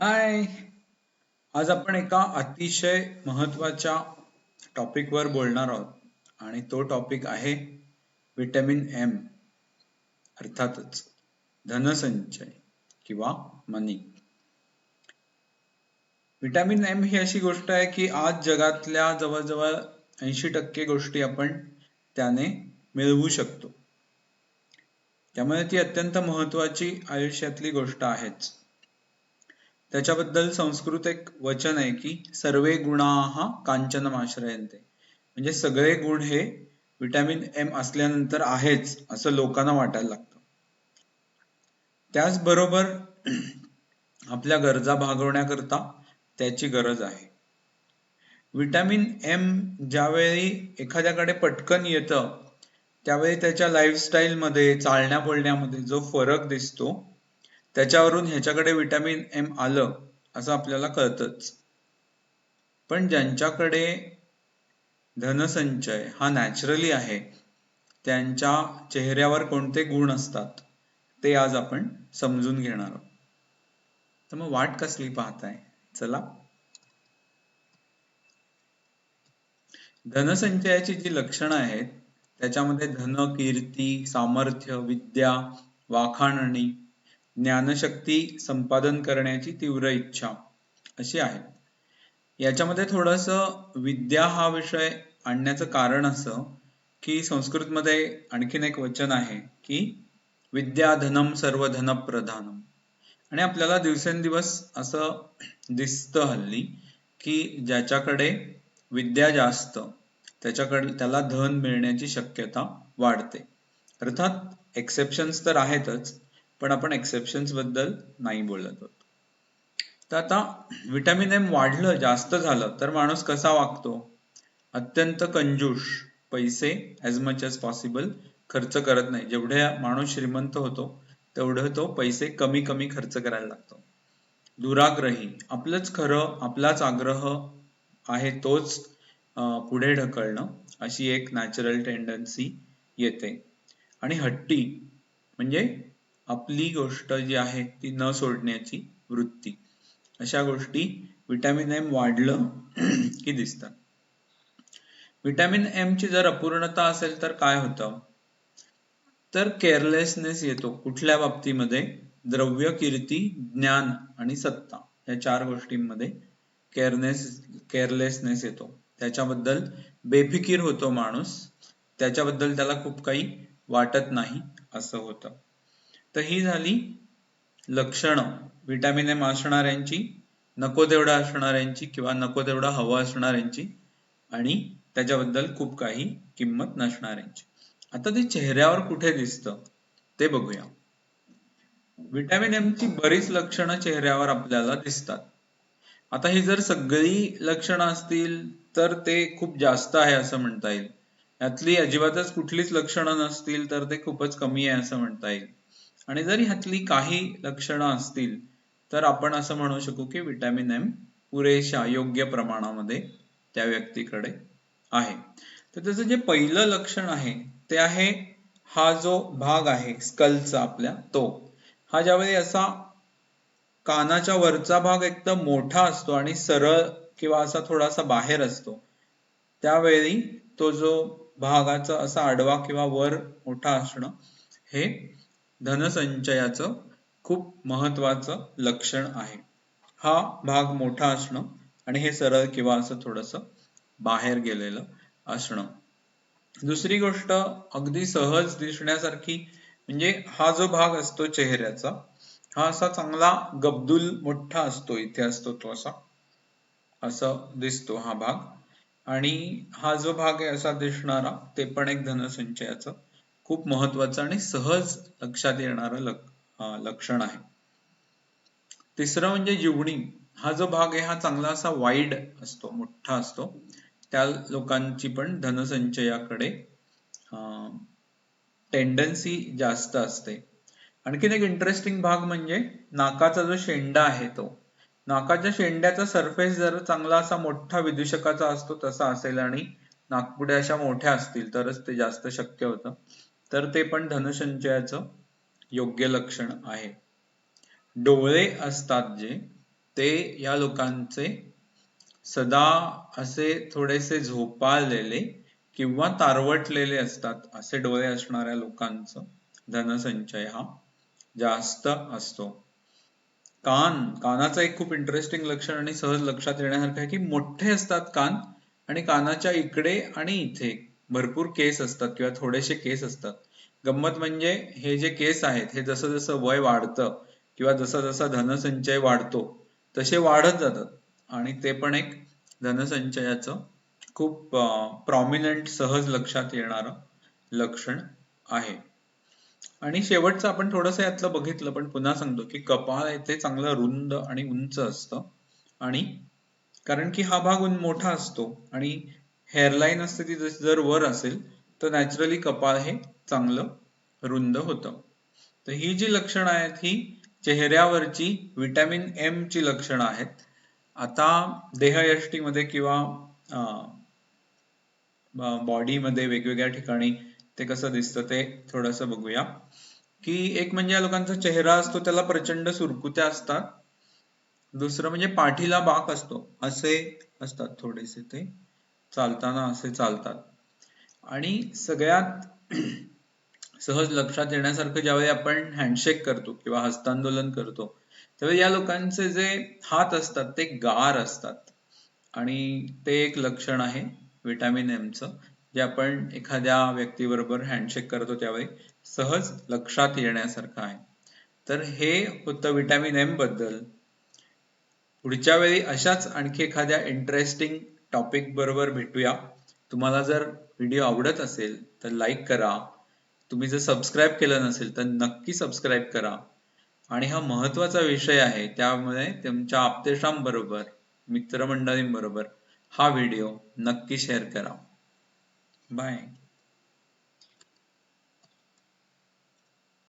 हाय. आज आपण एका अतिशय महत्त्वाच्या टॉपिक वर बोलणार आहोत आणि तो टॉपिक आहे विटॅमिन एम अर्थातच धनसंचय किंवा मनी. विटॅमिन एम ही अशी गोष्ट आहे की आज जगातल्या जवळजवळ ऐंशी टक्के गोष्टी आपण त्याने मिळवू शकतो. त्यामुळे ती अत्यंत महत्वाची आयुष्यातली गोष्ट आहेच. त्याच्याबद्दल संस्कृत एक वचन आहे की सर्वे गुणा कांचन म्हणजे सगळे गुण हे विटॅमिन एम असल्यानंतर आहेच असं लोकांना वाटायला लागतं. त्याचबरोबर आपल्या गरजा भागवण्याकरता त्याची गरज आहे. विटॅमिन एम ज्यावेळी एखाद्याकडे पटकन येतं त्यावेळी त्याच्या लाईफस्टाईलमध्ये चालण्या बोलण्यामध्ये जो फरक दिसतो त्याच्यावरून ह्याच्याकडे विटॅमिन एम आलं असं आपल्याला कळतच. पण ज्यांच्याकडे धनसंचय हा नॅचरली आहे त्यांच्या चेहऱ्यावर कोणते गुण असतात ते आज आपण समजून घेणार आहोत. तर मग वाट कसली पाहताय? चला. धनसंचयाची जी लक्षणं आहेत त्याच्यामध्ये धन कीर्ती सामर्थ्य विद्या वाखाणणी ज्ञानशक्ती संपादन करण्याची तीव्र इच्छा अशी आहे. याच्यामध्ये थोडस विद्या हा विषय आणण्याचं कारण असं की संस्कृतमध्ये आणखीन एक वचन आहे की विद्या धनम सर्व धन प्रधानम आणि आपल्याला दिवसेंदिवस असं दिसतं हल्ली की ज्याच्याकडे विद्या जास्त त्याच्याकडे त्याला धन मिळण्याची शक्यता वाढते. अर्थात एक्सेप्शन्स तर आहेतच पण आपण एक्सेप्शन्सबद्दल नाही बोलत आहोत. तर आता विटॅमिन एम वाढलं जास्त झालं तर माणूस कसा वागतो? अत्यंत कंजूष पैसे ॲज मच ॲज पॉसिबल खर्च करत नाही. जेवढे माणूस श्रीमंत होतो तेवढं तो पैसे कमी कमी खर्च करायला लागतो. दुराग्रही आपलंच खरं आपलाच आग्रह आहे तोच पुढे ढकलणं अशी एक नॅचरल टेंडन्सी येते. आणि हट्टी म्हणजे आपली गोष्ट जी आहे ती न सोडण्याची वृत्ती. अशा गोष्टी विटॅमिन एम वाढलं की दिसतात. विटॅमिन एम ची जर अपूर्णता असेल तर काय होतं? तर केअरलेसनेस येतो. कुठल्या बाबतीमध्ये? द्रव्य कीर्ती ज्ञान आणि सत्ता या चार गोष्टींमध्ये केअरनेस केअरलेसनेस येतो. त्याच्याबद्दल बेफिकीर होतो माणूस. त्याच्याबद्दल त्याला खूप काही वाटत नाही असं होतं. तर ही झाली लक्षणं. विटॅमिन एम असणाऱ्यांची नको तेवढा असणाऱ्यांची किंवा नको तेवढा हवा असणाऱ्यांची आणि त्याच्याबद्दल खूप काही किंमत नसणाऱ्यांची. आता ते चेहऱ्यावर कुठे दिसतं ते बघूया. विटॅमिन एम ची बरीच लक्षणं चेहऱ्यावर आपल्याला दिसतात. आता ही जर सगळी लक्षणं असतील तर ते खूप जास्त आहे असं म्हणता येईल. यातली अजिबातच कुठलीच लक्षणं नसतील तर ते खूपच कमी आहे असं म्हणता येईल. आणि जर ह्यातली काही लक्षणं असतील तर आपण असं म्हणू शकू की विटॅमिन एम पुरेशा योग्य प्रमाणामध्ये त्या व्यक्तीकडे आहे. तर त्याचं जे पहिलं लक्षण आहे ते आहे हा जो भाग आहे स्कलचा आपल्या तो. हा ज्यावेळी असा कानाच्या वरचा भाग एकदम मोठा असतो आणि सरळ किंवा असा थोडासा बाहेर असतो त्यावेळी तो जो भागाचा असा आडवा किंवा वर मोठा असणं हे धनसंचयाचं खूप महत्वाचं लक्षण आहे. हा भाग मोठा असणं आणि हे सरळ किंवा असं थोडस बाहेर गेलेलं असणं. दुसरी गोष्ट अगदी सहज दिसण्यासारखी म्हणजे हा जो भाग असतो चेहऱ्याचा हा असा चांगला गब्दुल मोठा असतो इथे असतो तो असा. असं दिसतो हा भाग. आणि हा जो भाग आहे असा दिसणारा ते पण एक धनसंचयाचं खूप महत्वाचं आणि सहज लक्षात येणारं लक्षण आहे. तिसरं म्हणजे जीवणी. हा जो भाग आहे हा चांगला असा वाईड असतो मोठा असतो. त्या लोकांची पण धनसंचयाकडे टेंडन्सी जास्त असते. आणखीन एक इंटरेस्टिंग भाग म्हणजे नाकाचा जो शेंडा आहे तो. नाकाच्या शेंड्याचा सरफेस जर चांगला असा मोठा विदूषकाचा असतो तसा असेल आणि नागपुड्या अशा मोठ्या असतील तरच ते जास्त शक्य होतं. तर ते पण धनसंचयाचं योग्य लक्षण आहे. डोळे असतात जे ते या लोकांचे सदा असे थोडेसे झोपाळलेले किंवा तारवटलेले असतात असे डोळे असणाऱ्या लोकांचं धनसंचय हा जास्त असतो. कान कानाचं एक खूप इंटरेस्टिंग लक्षण आणि सहज लक्षात येण्यासारखं आहे की मोठे असतात कान आणि कानाच्या इकडे आणि इथे. भरपूर केस असतात किंवा थोडेसे केस असतात. गंमत म्हणजे हे जे केस आहेत हे जसं जसं वय वाढतं किंवा जसा जसा धनसंचय वाढतो तसे वाढत जातात. आणि ते पण एक धनसंचयाचं खूप प्रॉमिनंट सहज लक्षात येणारं लक्षण आहे. आणि शेवटचं आपण थोडस यातलं बघितलं पण पुन्हा सांगतो की कपाळ येथे चांगलं रुंद आणि उंच असतं. आणि कारण की हा भाग मोठा असतो आणि हेअरलाईन असते ती जर वर असेल तर नॅचरली कपाळ हे चांगलं रुंद होतं. तर ही जी लक्षणं आहेत ही चेहऱ्यावरची विटॅमिन एम ची लक्षणं आहेत. आता देहयष्टीमध्ये किंवा बॉडीमध्ये वेगवेगळ्या ठिकाणी ते कसं दिसतं ते थोडस बघूया. की एक म्हणजे या लोकांचा चेहरा असतो त्याला प्रचंड सुरकुत्या असतात. दुसरं म्हणजे पाठीला बाक असतो. असे असतात थोडेसे ते. चालताना असे चालतात. आणि सगळ्यात सहज लक्षात येण्यासारखं ज्यावेळी आपण हँडशेक करतो किंवा हस्तांदोलन करतो त्यावेळी या लोकांचे जे हात असतात ते गार असतात. आणि ते एक लक्षण आहे विटॅमिन एमचं जे आपण एखाद्या व्यक्तीबरोबर हँडशेक करतो त्यावेळी सहज लक्षात येण्यासारखं आहे. तर हे होतं विटॅमिन एमबद्दल. पुढच्या वेळी अशाच आणखी एखाद्या इंटरेस्टिंग टॉपिक बरोबर भेटूया. तुम्हाला जर व्हिडिओ आवडत असेल तर लाईक करा. तुम्ही जर सबस्क्राईब केलं नसेल तर नक्की सबस्क्राईब करा. आणि हा महत्त्वाचा विषय आहे त्यामुळे तुमच्या आपतेशांबरोबर मित्रमंडळींबरोबर हा व्हिडिओ नक्की शेअर करा. बाय